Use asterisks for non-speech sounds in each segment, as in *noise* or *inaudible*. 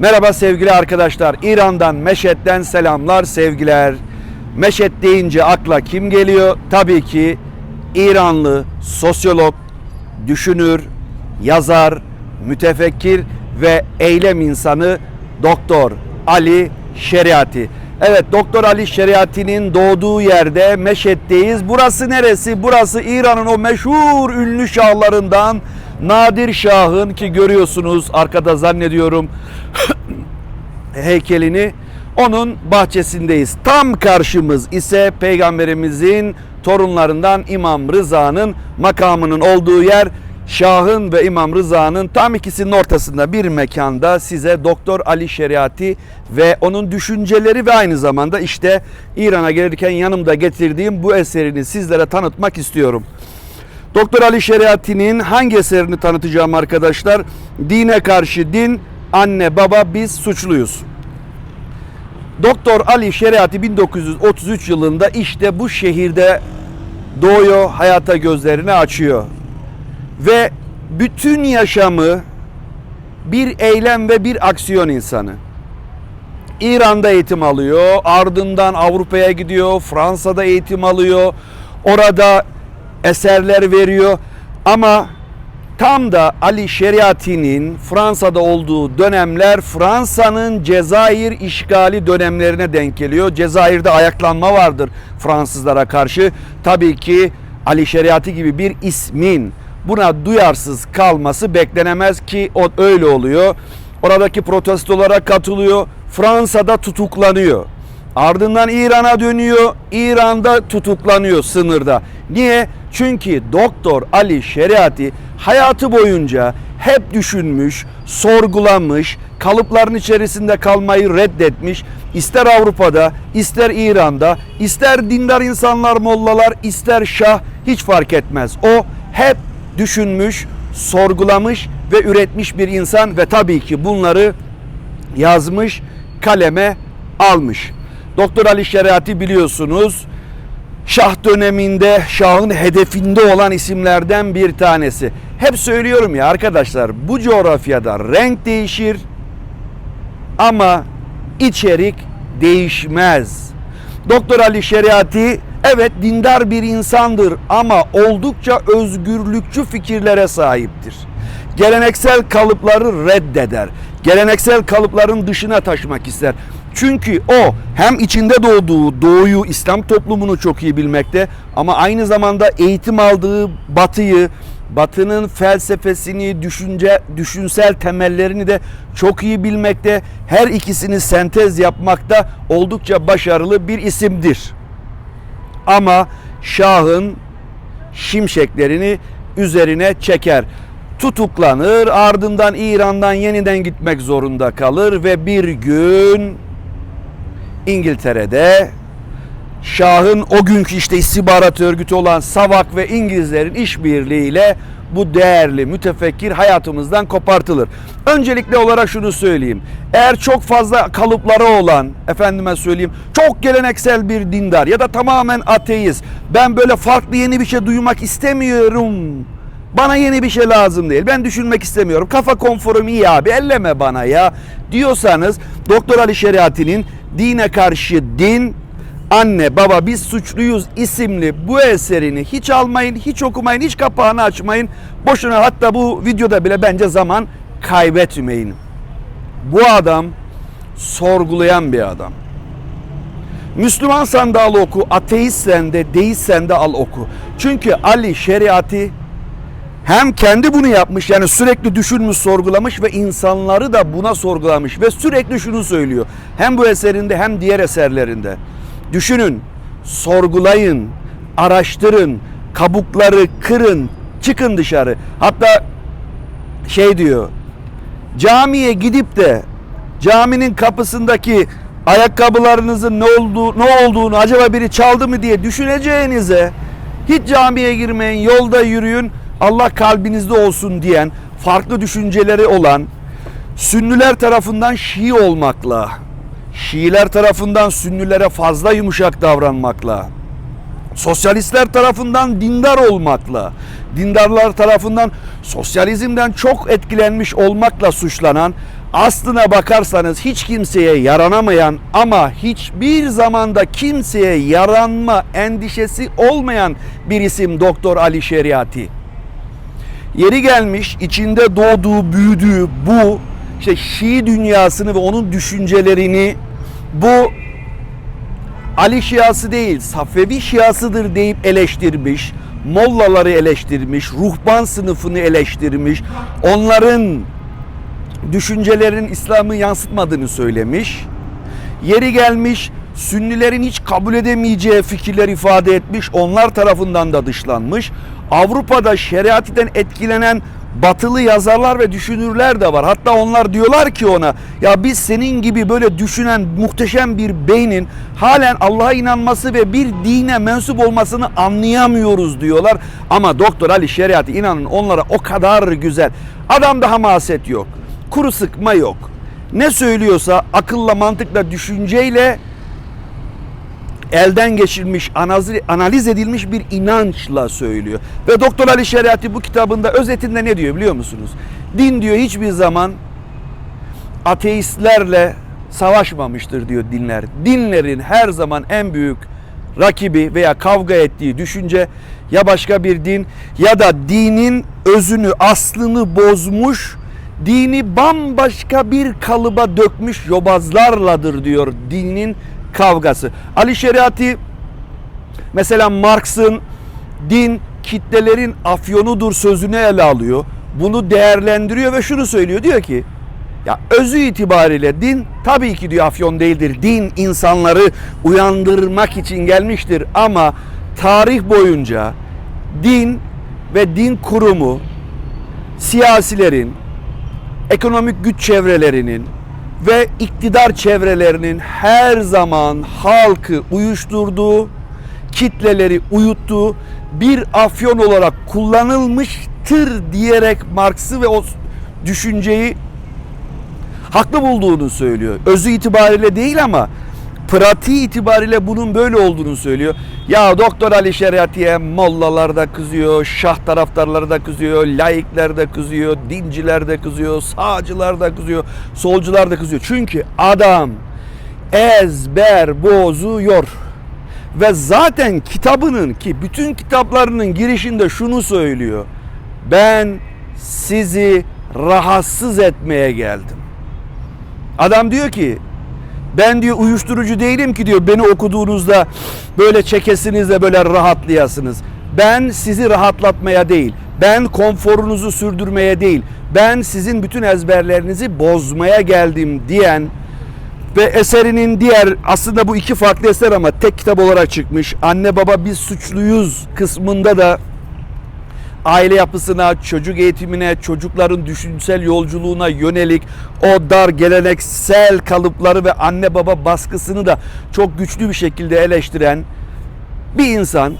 Merhaba sevgili arkadaşlar. İran'dan Meşet'ten selamlar, sevgiler. Meşet deyince akla kim geliyor? Tabii ki İranlı sosyolog, düşünür, yazar, mütefekkir ve eylem insanı Doktor Ali Şeriati. Evet Doktor Ali Şeriati'nin doğduğu yerde Meşet'teyiz. Burası neresi? Burası İran'ın o meşhur ünlü şahlarından Nadir Şah'ın ki görüyorsunuz arkada zannediyorum *clears throat* heykelini onun bahçesindeyiz. Tam karşımız ise peygamberimizin torunlarından İmam Rıza'nın makamının olduğu yer. Şah'ın ve İmam Rıza'nın tam ikisinin ortasında bir mekanda size Doktor Ali Şeriati ve onun düşünceleri ve aynı zamanda işte İran'a gelirken yanımda getirdiğim bu eserini sizlere tanıtmak istiyorum. Doktor Ali Şeriati'nin hangi eserini tanıtacağım arkadaşlar? Dine karşı din, anne baba biz suçluyuz. Doktor Ali Şeriati 1933 yılında işte bu şehirde doğuyor, hayata gözlerini açıyor. Ve bütün yaşamı bir eylem ve bir aksiyon insanı. İran'da eğitim alıyor, ardından Avrupa'ya gidiyor, Fransa'da eğitim alıyor. Orada eserler veriyor ama tam da Ali Şeriati'nin Fransa'da olduğu dönemler Fransa'nın Cezayir işgali dönemlerine denk geliyor. Cezayir'de ayaklanma vardır Fransızlara karşı. Tabii ki Ali Şeriati gibi bir ismin buna duyarsız kalması beklenemez ki o öyle oluyor. Oradaki protestolara katılıyor. Fransa'da tutuklanıyor. Ardından İran'a dönüyor. İran'da tutuklanıyor sınırda. Niye? Çünkü Doktor Ali Şeriati hayatı boyunca hep düşünmüş, sorgulamış, kalıpların içerisinde kalmayı reddetmiş. İster Avrupa'da, ister İran'da, ister dindar insanlar, mollalar, ister şah hiç fark etmez. O hep düşünmüş, sorgulamış ve üretmiş bir insan ve tabii ki bunları yazmış, kaleme almış. Doktor Ali Şeriati biliyorsunuz Şah döneminde Şah'ın hedefinde olan isimlerden bir tanesi. Hep söylüyorum ya arkadaşlar bu coğrafyada renk değişir ama içerik değişmez. Doktor Ali Şeriati evet dindar bir insandır ama oldukça özgürlükçü fikirlere sahiptir. Geleneksel kalıpları reddeder. Geleneksel kalıpların dışına taşmak ister. Çünkü o hem içinde doğduğu doğuyu, İslam toplumunu çok iyi bilmekte ama aynı zamanda eğitim aldığı batıyı, batının felsefesini, düşünce, düşünsel temellerini de çok iyi bilmekte. Her ikisini sentez yapmakta oldukça başarılı bir isimdir. Ama Şah'ın şimşeklerini üzerine çeker tutuklanır ardından İran'dan yeniden gitmek zorunda kalır ve bir gün İngiltere'de Şah'ın o günkü işte istihbarat örgütü olan Savak ve İngilizlerin işbirliğiyle bu değerli mütefekkir hayatımızdan kopartılır. Öncelikle olarak şunu söyleyeyim. Eğer çok fazla kalıpları olan, efendime söyleyeyim, çok geleneksel bir dindar ya da tamamen ateist, ben böyle farklı yeni bir şey duymak istemiyorum bana yeni bir şey lazım değil. Ben düşünmek istemiyorum. Kafa konforum iyi abi. Elleme bana ya. Diyorsanız Doktor Ali Şeriati'nin Dine Karşı Din Anne Baba Biz Suçluyuz isimli bu eserini hiç almayın, hiç okumayın, hiç kapağını açmayın. Boşuna hatta bu videoda bile bence zaman kaybetmeyin. Bu adam sorgulayan bir adam. Müslümansan da al oku, ateistsen de değilsen de al oku. Çünkü Ali Şeriati hem kendi bunu yapmış yani sürekli düşünmüş, sorgulamış ve insanları da buna sorgulamış ve sürekli şunu söylüyor. Hem bu eserinde hem diğer eserlerinde. Düşünün, sorgulayın, araştırın, kabukları kırın, çıkın dışarı. Hatta şey diyor. Camiye gidip de caminin kapısındaki ayakkabılarınızın ne olduğu ne olduğunu acaba biri çaldı mı diye düşüneceğinize hiç camiye girmeyin, yolda yürüyün. Allah kalbinizde olsun diyen, farklı düşünceleri olan, Sünnüler tarafından Şii olmakla, Şiiler tarafından Sünnülere fazla yumuşak davranmakla, sosyalistler tarafından dindar olmakla, dindarlar tarafından sosyalizmden çok etkilenmiş olmakla suçlanan aslına bakarsanız hiç kimseye yaranamayan ama hiçbir zamanda kimseye yaranma endişesi olmayan bir isim Doktor Ali Şeriati. Yeri gelmiş içinde doğduğu, büyüdüğü bu işte Şii dünyasını ve onun düşüncelerini bu Ali Şiası değil, Safevi Şiasıdır deyip eleştirmiş. Mollaları eleştirmiş, ruhban sınıfını eleştirmiş. Onların düşüncelerin İslam'ı yansıtmadığını söylemiş. Yeri gelmiş Sünnilerin hiç kabul edemeyeceği fikirler ifade etmiş. Onlar tarafından da dışlanmış. Avrupa'da şeriatiden etkilenen batılı yazarlar ve düşünürler de var. Hatta onlar diyorlar ki ona ya biz senin gibi böyle düşünen muhteşem bir beynin halen Allah'a inanması ve bir dine mensup olmasını anlayamıyoruz diyorlar. Ama Doktor Ali Şeriatı inanın onlara o kadar güzel. Adamda hamaset yok. Kuru sıkma yok. Ne söylüyorsa akılla, mantıkla, düşünceyle elden geçirilmiş, analiz, edilmiş bir inançla söylüyor. Ve Doktor Ali Şeriatı bu kitabında özetinde ne diyor biliyor musunuz? Din diyor hiçbir zaman ateistlerle savaşmamıştır diyor dinler. Dinlerin her zaman en büyük rakibi veya kavga ettiği düşünce ya başka bir din ya da dinin özünü, aslını bozmuş, dini bambaşka bir kalıba dökmüş yobazlarladır diyor dinin kavgası. Ali Şeriati mesela Marx'ın din kitlelerin afyonudur sözünü ele alıyor. Bunu değerlendiriyor ve şunu söylüyor. Diyor ki ya özü itibariyle din tabii ki diyor afyon değildir. Din insanları uyandırmak için gelmiştir ama tarih boyunca din ve din kurumu siyasilerin, ekonomik güç çevrelerinin ve iktidar çevrelerinin her zaman halkı uyuşturduğu, kitleleri uyuttuğu bir afyon olarak kullanılmıştır diyerek Marx'ı ve o düşünceyi haklı bulduğunu söylüyor. Özü itibariyle değil ama pratiği itibariyle bunun böyle olduğunu söylüyor. Ya Doktor Ali Şeriati'ye mollalar da kızıyor, şah taraftarları da kızıyor, laikler de kızıyor, dinciler de kızıyor, sağcılar da kızıyor, solcular da kızıyor. Çünkü adam ezber bozuyor. Ve zaten kitabının ki bütün kitaplarının girişinde şunu söylüyor. Ben sizi rahatsız etmeye geldim. Adam diyor ki ben diyor uyuşturucu değilim ki diyor beni okuduğunuzda böyle çekesiniz de böyle rahatlayasınız. Ben sizi rahatlatmaya değil, ben konforunuzu sürdürmeye değil, ben sizin bütün ezberlerinizi bozmaya geldim diyen ve eserinin diğer aslında bu iki farklı eser ama tek kitap olarak çıkmış. Anne baba biz suçluyuz kısmında da aile yapısına, çocuk eğitimine, çocukların düşünsel yolculuğuna yönelik o dar geleneksel kalıpları ve anne baba baskısını da çok güçlü bir şekilde eleştiren bir insan.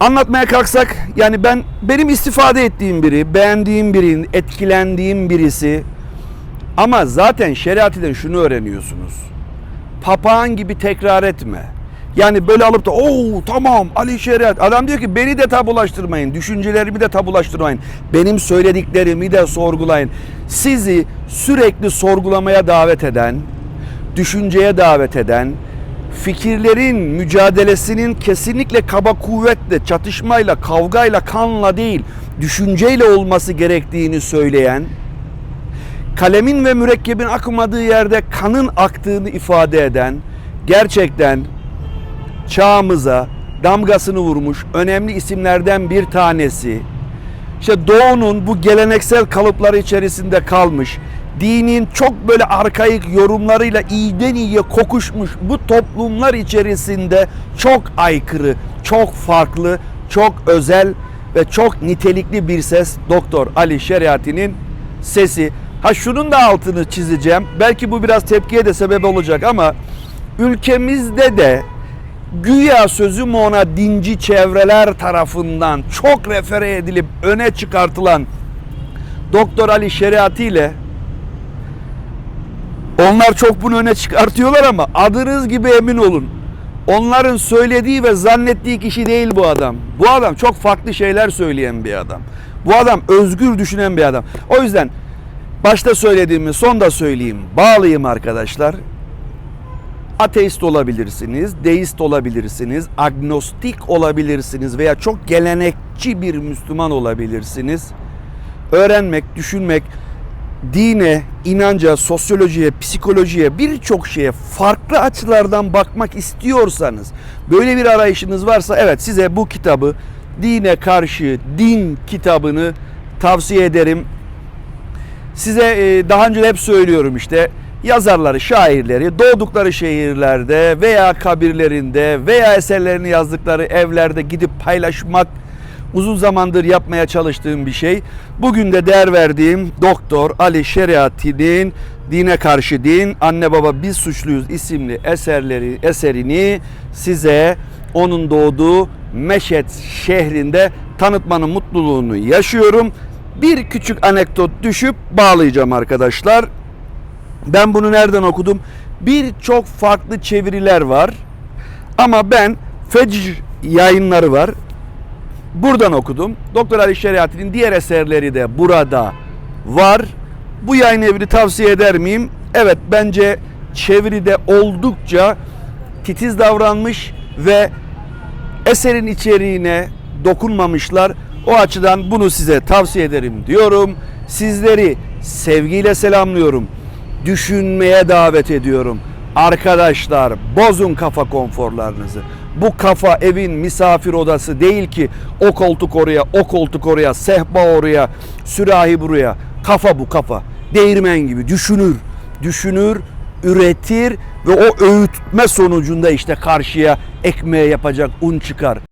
Anlatmaya kalksak yani ben benim istifade ettiğim biri, beğendiğim biri, etkilendiğim birisi ama zaten şeriatiden şunu öğreniyorsunuz. Papağan gibi tekrar etme. Yani böyle alıp da o tamam Ali Şeriat. Adam diyor ki beni de tabulaştırmayın. Düşüncelerimi de tabulaştırmayın. Benim söylediklerimi de sorgulayın. Sizi sürekli sorgulamaya davet eden, düşünceye davet eden, fikirlerin mücadelesinin kesinlikle kaba kuvvetle, çatışmayla, kavgayla, kanla değil, düşünceyle olması gerektiğini söyleyen, kalemin ve mürekkebin akmadığı yerde kanın aktığını ifade eden, gerçekten çağımıza damgasını vurmuş önemli isimlerden bir tanesi. İşte Doğu'nun bu geleneksel kalıpları içerisinde kalmış, dinin çok böyle arkaik yorumlarıyla iyiden iyiye kokuşmuş bu toplumlar içerisinde çok aykırı, çok farklı, çok özel ve çok nitelikli bir ses Doktor Ali Şeriati'nin sesi. Ha şunun da altını çizeceğim. Belki bu biraz tepkiye de sebep olacak ama ülkemizde de güya sözüm ona dinci çevreler tarafından çok refere edilip öne çıkartılan Doktor Ali Şeriatı ile onlar çok bunu öne çıkartıyorlar ama adınız gibi emin olun. Onların söylediği ve zannettiği kişi değil bu adam. Bu adam çok farklı şeyler söyleyen bir adam. Bu adam özgür düşünen bir adam. O yüzden Başta söylediğimi son da söyleyeyim. Bağlıyım arkadaşlar. Ateist olabilirsiniz, deist olabilirsiniz, agnostik olabilirsiniz veya çok gelenekçi bir Müslüman olabilirsiniz. Öğrenmek, düşünmek, dine, inanca, sosyolojiye, psikolojiye birçok şeye farklı açılardan bakmak istiyorsanız, böyle bir arayışınız varsa evet size bu kitabı Dine Karşı Din kitabını tavsiye ederim. Size e, daha önce hep söylüyorum işte yazarları, şairleri doğdukları şehirlerde veya kabirlerinde veya eserlerini yazdıkları evlerde gidip paylaşmak uzun zamandır yapmaya çalıştığım bir şey. Bugün de değer verdiğim Doktor Ali Şeriati'nin Dine Karşı Din, Anne Baba Biz Suçluyuz isimli eserleri eserini size onun doğduğu Meşet şehrinde tanıtmanın mutluluğunu yaşıyorum. Bir küçük anekdot düşüp bağlayacağım arkadaşlar. Ben bunu nereden okudum? Birçok farklı çeviriler var. Ama ben Fecr yayınları var. Buradan okudum. Doktor Ali Şeriati'nin diğer eserleri de burada var. Bu yayın evini tavsiye eder miyim? Evet bence çeviride oldukça titiz davranmış ve eserin içeriğine dokunmamışlar. O açıdan bunu size tavsiye ederim diyorum. Sizleri sevgiyle selamlıyorum. Düşünmeye davet ediyorum. Arkadaşlar bozun kafa konforlarınızı. Bu kafa evin misafir odası değil ki o koltuk oraya, o koltuk oraya, sehpa oraya, sürahi buraya. Kafa bu kafa. Değirmen gibi düşünür, düşünür, üretir ve o öğütme sonucunda işte karşıya ekmeğe yapacak un çıkar.